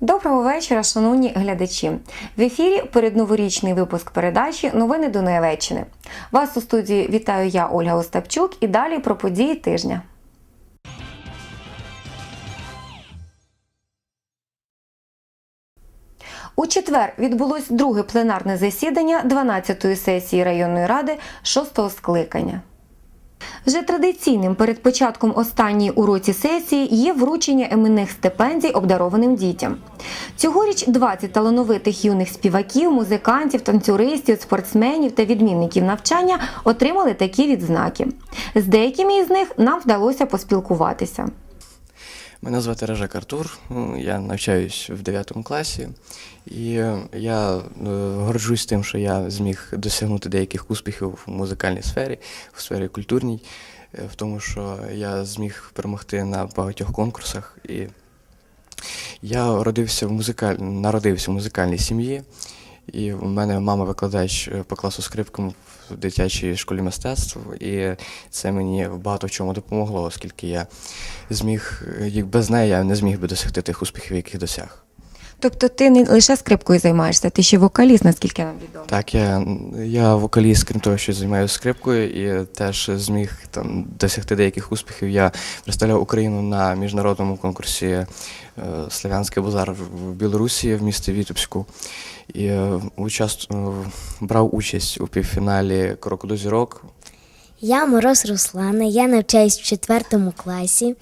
Доброго вечора, шановні глядачі. В ефірі передноворічний випуск передачі Новини Дунаєвеччини. Вас у студії вітаю я, Ольга Остапчук, і далі про події тижня. У четвер відбулось друге пленарне засідання 12-ї сесії районної ради 6-го скликання. Вже традиційним перед початком останньої у році сесії є вручення іменних стипендій обдарованим дітям. Цьогоріч 20 талановитих юних співаків, музикантів, танцюристів, спортсменів та відмінників навчання отримали такі відзнаки. З деякими із них нам вдалося поспілкуватися. Мене звати Режак Артур, я навчаюсь в 9 класі, і е, я е, горджусь тим, що я зміг досягнути деяких успіхів в музикальній сфері, в сфері культурній, е, в тому, що я зміг перемогти на багатьох конкурсах. І я родився в музикаль... народився в музикальній сім'ї, і в мене мама викладач по класу скрипкам в дитячій школі мистецтв, і це мені багато в чому допомогло, оскільки я зміг, як без неї я не зміг би досягти тих успіхів, яких досяг. Тобто ти не лише скрипкою займаєшся, ти ще вокаліст, наскільки нам відомо. Так, я, я вокаліст, крім того, що займаюся скрипкою, і теж зміг там досягти деяких успіхів. Я представляв Україну на міжнародному конкурсі е, Славянський базар в Білорусі в місті Вітебську. І е, участ... е, брав участь у півфіналі Кроку до зірок. Я Мороз Руслана, я навчаюсь в четвертому класі.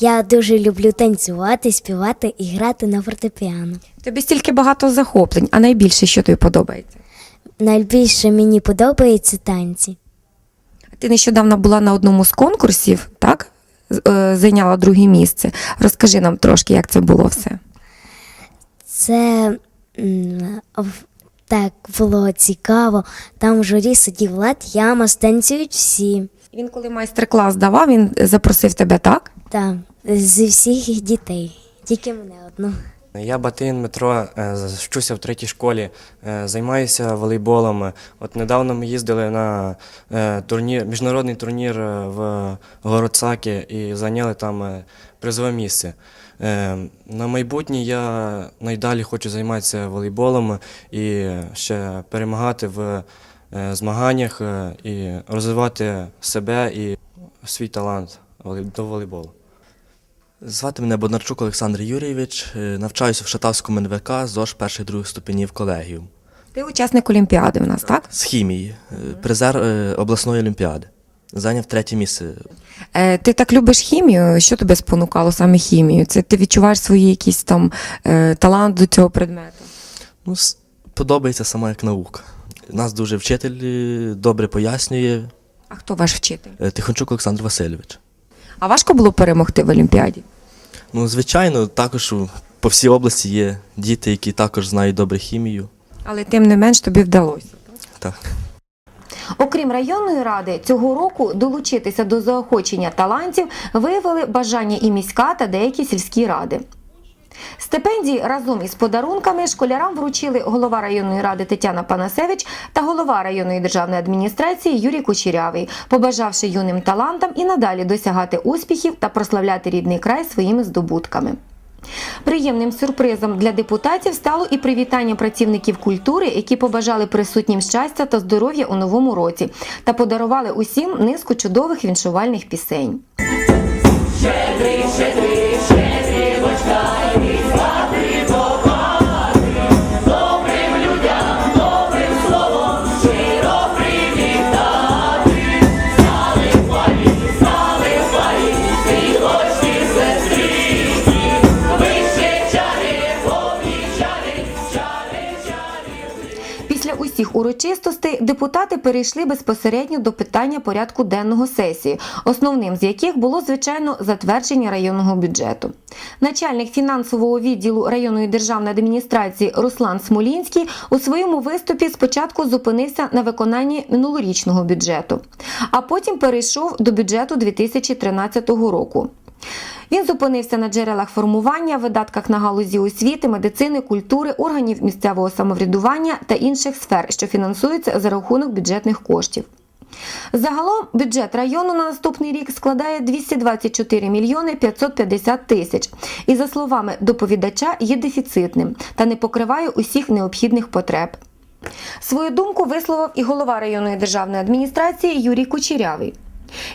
Я дуже люблю танцювати, співати і грати на фортепіано. Тобі стільки багато захоплень, а найбільше що тобі подобається? Найбільше мені подобаються танці. Ти нещодавно була на одному з конкурсів, так? Е, Зайняла друге місце. Розкажи нам трошки, як це було все. Це м, в- так було цікаво. Там в журі сидів Влад Яма, станцюють всі. Він, коли майстер-клас давав, він запросив тебе, так? Та зі всіх дітей. Тільки мене одну. Я Батин Дмитро, е, вчуся в третій школі, е, займаюся волейболом. От недавно ми їздили на е, турнір, міжнародний турнір е, в Городсакі і зайняли там е, призове місце. Е, На майбутнє я найдалі хочу займатися волейболом і ще перемагати в е, змаганнях е, і розвивати себе і свій талант до волейболу. Звати мене Бондарчук Олександр Юрійович. Навчаюся в Шатавському НВК ЗОЖ перших других ступенів колегіум Ти учасник Олімпіади в нас, так? з хімії, призер обласної олімпіади. Зайняв третє місце. Е, ти так любиш хімію? Що тебе спонукало саме хімію? Це ти відчуваєш свої якісь там е, талант до цього предмету? Ну, с- подобається сама як наука. Нас дуже вчитель е, добре пояснює. А хто ваш вчитель? е, Тихончук Олександр Васильович. А важко було перемогти в Олімпіаді? Ну, звичайно, також у- по всій області є діти, які також знають добре хімію. Але тим не менш тобі вдалося. Так. Окрім районної ради, цього року долучитися до заохочення талантів виявили бажання і міська та деякі сільські ради. Стипендії разом із подарунками школярам вручили голова районної ради Тетяна Панасевич та голова районної державної адміністрації Юрій Кучерявий, побажавши юним талантам і надалі досягати успіхів та прославляти рідний край своїми здобутками. Приємним сюрпризом для депутатів стало і привітання працівників культури, які побажали присутнім щастя та здоров'я у новому році та подарували усім низку чудових віншувальних пісень. Щедрий, усіх урочистостей депутати перейшли безпосередньо до питання порядку денного сесії, основним з яких було звичайно затвердження районного бюджету. Начальник фінансового відділу районної державної адміністрації Руслан Смолінський у своєму виступі спочатку зупинився на виконанні минулорічного бюджету, а потім перейшов до бюджету 2013 року. Він зупинився на джерелах формування, видатках на галузі освіти, медицини, культури, органів місцевого самоврядування та інших сфер, що фінансуються за рахунок бюджетних коштів. Загалом бюджет району на наступний рік складає 224 мільйони 550 тисяч. І за словами доповідача, є дефіцитним та не покриває усіх необхідних потреб. Свою думку висловив і голова районної державної адміністрації Юрій Кучерявий.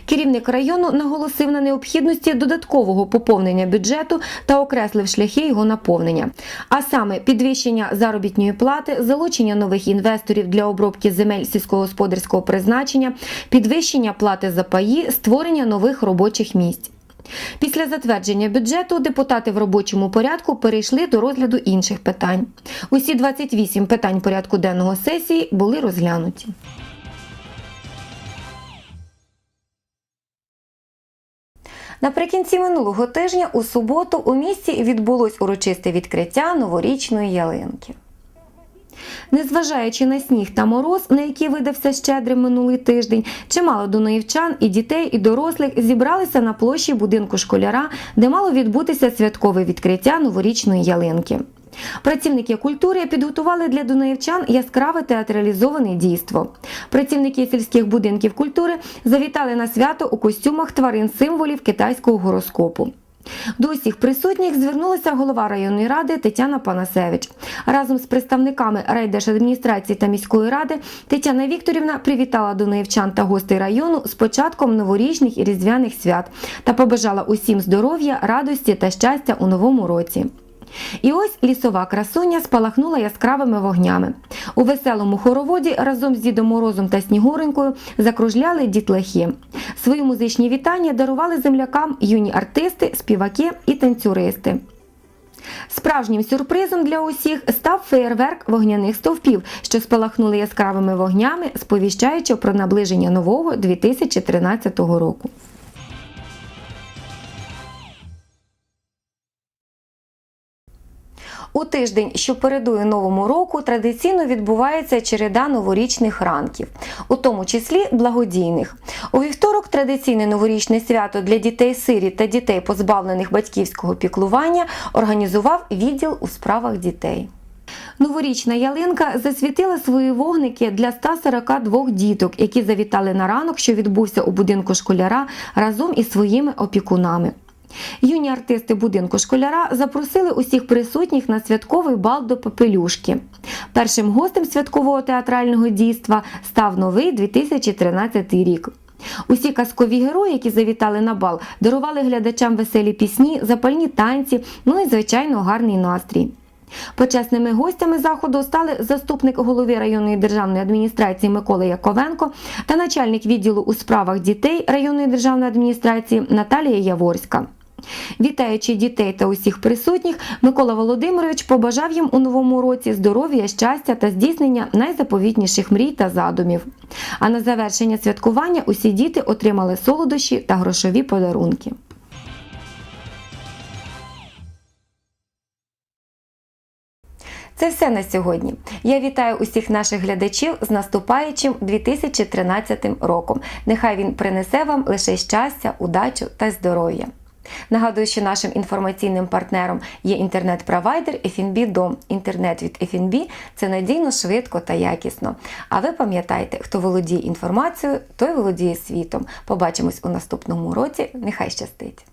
Керівник району наголосив на необхідності додаткового поповнення бюджету та окреслив шляхи його наповнення, а саме підвищення заробітної плати, залучення нових інвесторів для обробки земель сільськогосподарського призначення, підвищення плати за паї, створення нових робочих місць. Після затвердження бюджету депутати в робочому порядку перейшли до розгляду інших питань. Усі 28 питань порядку денного сесії були розглянуті. Наприкінці минулого тижня у суботу у місті відбулось урочисте відкриття новорічної ялинки. Незважаючи на сніг та мороз, на який видався щедрим минулий тиждень, чимало дунаївчан і дітей, і дорослих зібралися на площі будинку школяра, де мало відбутися святкове відкриття новорічної ялинки. Працівники культури підготували для дунаївчан яскраве театралізоване дійство. Працівники сільських будинків культури завітали на свято у костюмах тварин символів китайського гороскопу. До усіх присутніх звернулася голова районної ради Тетяна Панасевич. Разом з представниками райдержадміністрації та міської ради Тетяна Вікторівна привітала дунаївчан та гостей району з початком новорічних і різдвяних свят та побажала усім здоров'я, радості та щастя у новому році. І ось лісова красуня спалахнула яскравими вогнями. У веселому хороводі разом з Дідом Морозом та Снігуренькою закружляли дітлахи. Свої музичні вітання дарували землякам юні артисти, співаки і танцюристи. Справжнім сюрпризом для усіх став феєрверк вогняних стовпів, що спалахнули яскравими вогнями, сповіщаючи про наближення нового 2013 року. У тиждень, що передує новому року, традиційно відбувається череда новорічних ранків, у тому числі благодійних. У вівторок традиційне новорічне свято для дітей сирі та дітей, позбавлених батьківського піклування, організував відділ у справах дітей. Новорічна ялинка засвітила свої вогники для 142 діток, які завітали на ранок, що відбувся у будинку школяра разом із своїми опікунами. Юні артисти будинку школяра запросили усіх присутніх на святковий бал до Попелюшки. Першим гостем святкового театрального дійства став новий 2013 рік. Усі казкові герої, які завітали на бал, дарували глядачам веселі пісні, запальні танці, ну і звичайно гарний настрій. Почесними гостями заходу стали заступник голови районної державної адміністрації Микола Яковенко та начальник відділу у справах дітей районної державної адміністрації Наталія Яворська. Вітаючи дітей та усіх присутніх, Микола Володимирович побажав їм у новому році здоров'я, щастя та здійснення найзаповітніших мрій та задумів. А на завершення святкування усі діти отримали солодощі та грошові подарунки. Це все на сьогодні. Я вітаю усіх наших глядачів з наступаючим 2013 роком. Нехай він принесе вам лише щастя, удачу та здоров'я. Нагадую, що нашим інформаційним партнером є інтернет-провайдер FNB Дом. Інтернет від FNB – це надійно, швидко та якісно. А ви пам'ятайте, хто володіє інформацією, той володіє світом. Побачимось у наступному році. Нехай щастить!